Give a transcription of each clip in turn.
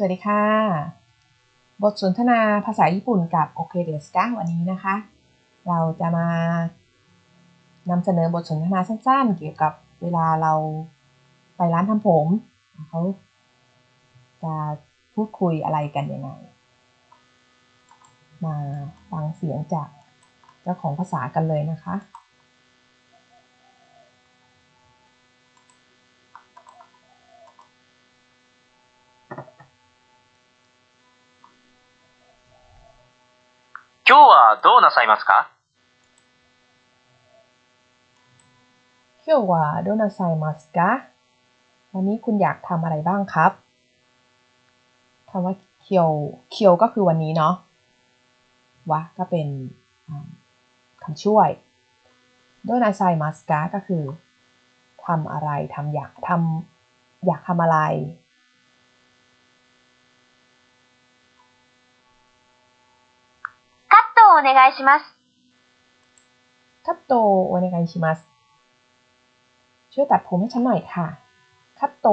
สวัสดีค่ะ บทสนทนาภาษาญี่ปุ่นกับโอเคเดสกาวันนี้นะคะ เราจะมานำเสนอบทสนทนาสั้นๆ เกี่ยวกับเวลาเราไปร้านทำผมเขาจะพูดคุยอะไรกันยังไง มาฟังเสียงจากเจ้าของภาษากันเลยนะคะ今日はどうなさいますか今日はどうなさいますかวันนี้คุณอยากทำอะไรบ้างครับคำว่าเคียวเคียวก็คือวันนี้เนาะวะก็เป็นอ่าคำช่วยโดนาไซมัสกาก็คือทำอะไรทำอยากทำอยากทำอะไร お願いします。 คัตโตโอเนกาชิมัสช่วยตัดผมให้ฉันหน่อยค่ะ คัตโต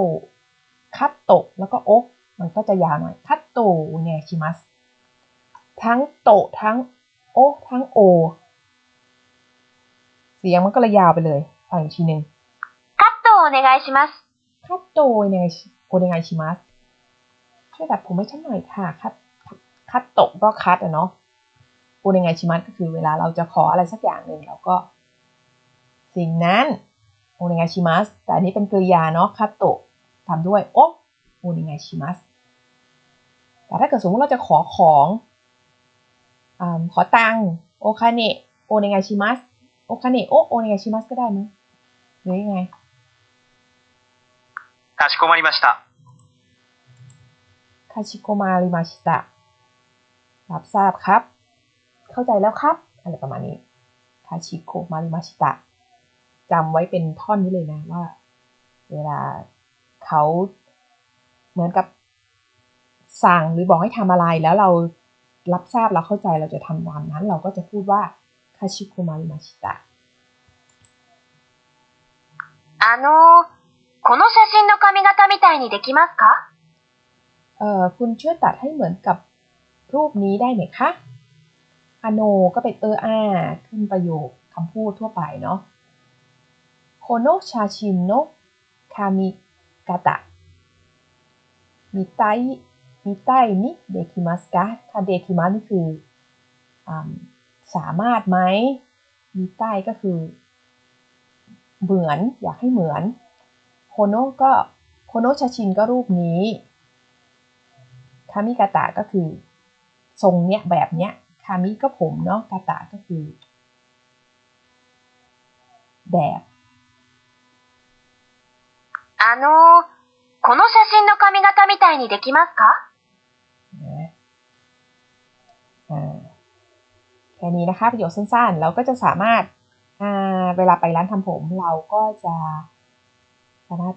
คัตโตะแล้วก็โอะมันก็จะยาวหน่อย คัตโตโอเนกาชิมัสทั้งโตะทั้งโอะทั้งโอ เสียงมันก็เลยยาวไปเลย ฟังอีกทีหนึ่ง カットをお願いします。 คัตโตโอเนกาชิโอเนกาชิมัสช่วยตัดผมให้ฉันหน่อยค่ะ คัตคัตโตะก็คัตอะเนาะ โอเนกาชิมัสก็คือเวลาเราจะขออะไรสักอย่างหนึ่งเราก็ สิ่งนั้นโอเนกาชิมัสแต่อันนี้เป็นกริยาเนาะคัตโตะทำด้วยโอะโอเนกาชิมัสแต่ถ้าเกิดสมมติเราจะขอของอาขอตังค์โอคาเนะโอเนกาชิมัสโอคาเนะโอะโอเนกาชิมัสก็ได้มั้งหรือยังไง かしこまりました。 คาชิโกมาริมาชิตะ รับทราบครับ เข้าใจแล้วครับ อะไรประมาณนี้ คาชิโกมาริมาชิตะจำไว้เป็นท่อนนี้เลยนะว่า เวลาเขาเหมือนกับสั่งหรือบอกให้ทำอะไรแล้วเรารับทราบเราเข้าใจเราจะทำตามนั้น เราก็จะพูดว่าคาชิโกมาริมาชิตะ あのー、この写真の髪型みたいにできますか เอ่อคุณช่วยตัดให้เหมือนกับรูปนี้ได้ไหมคะ อโนก็เป็นเอออาขึ้นประโยคคำพูดทั่วไปเนาะโคโนชาชินโนคามิกาตะมิไตมิไตนิเดคิมัสกะถ้าเดคิมัสนี่คืออสามารถไหมมิไตก็คือเหมือนอยากให้เหมือนโคโนก็โคโนชาชินก็รูปนี้คามิกาตะก็คือทรงเนี้ยแบบเนี้ย คามิก็ผมเนาะกาตะก็คือ แบบ あのー、この写真の髪型みたいにできますか นะอ่าแค่นี้นะคะประโยคสั้นๆ เราก็จะสามารถอ่าเวลาไปร้านทำผมเราก็จะสามารถ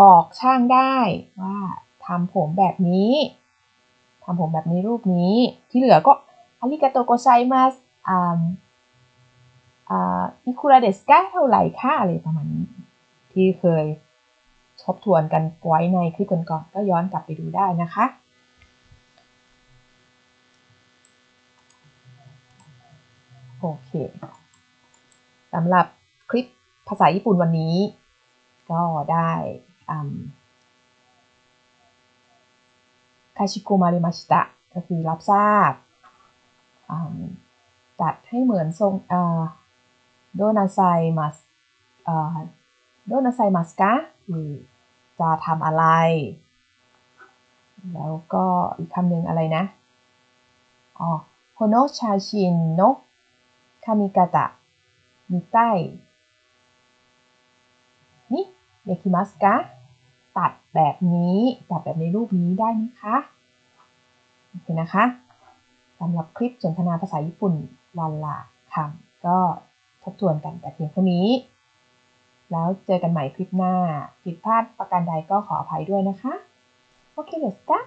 บอกช่างได้ว่าทำผมแบบนี้ทำผมแบบนี้รูปนี้ ที่เหลือก็ อาริกาโตโกไซมัสอิคุระเดสกาเท่าไหร่ค่าอะไรประมาณนี้ ที่เคยทบทวนกันไว้ในคลิปก่อนๆก็ย้อนกลับไปดูได้นะคะโอเคสำหรับคลิปภาษาญี่ปุ่นวันนี้ ก็ได้คาชิโกมาเรมาชิตะก็คือรับทราบ ตัดให้เหมือนทรงโดนาไซมัสโดนาไซมัสกะคือจะทำอะไร แล้วก็อีกคำหนึ่งอะไรนะอ๋อโคโนชาชินโนคามิกาตะมิไตนี่เดคิมัสกะตัดแบบนี้ ตัดแบบในรูปนี้ได้ไหมคะ โอเคนะคะ สำหรับคลิปสนทนาภาษาญี่ปุ่นวันละคำก็ทบทวนกันแต่เพียงเท่านี้ แล้วเจอกันใหม่คลิปหน้า ผิดพลาดประการใดก็ขออภัยด้วยนะคะ โอเคเดสกะ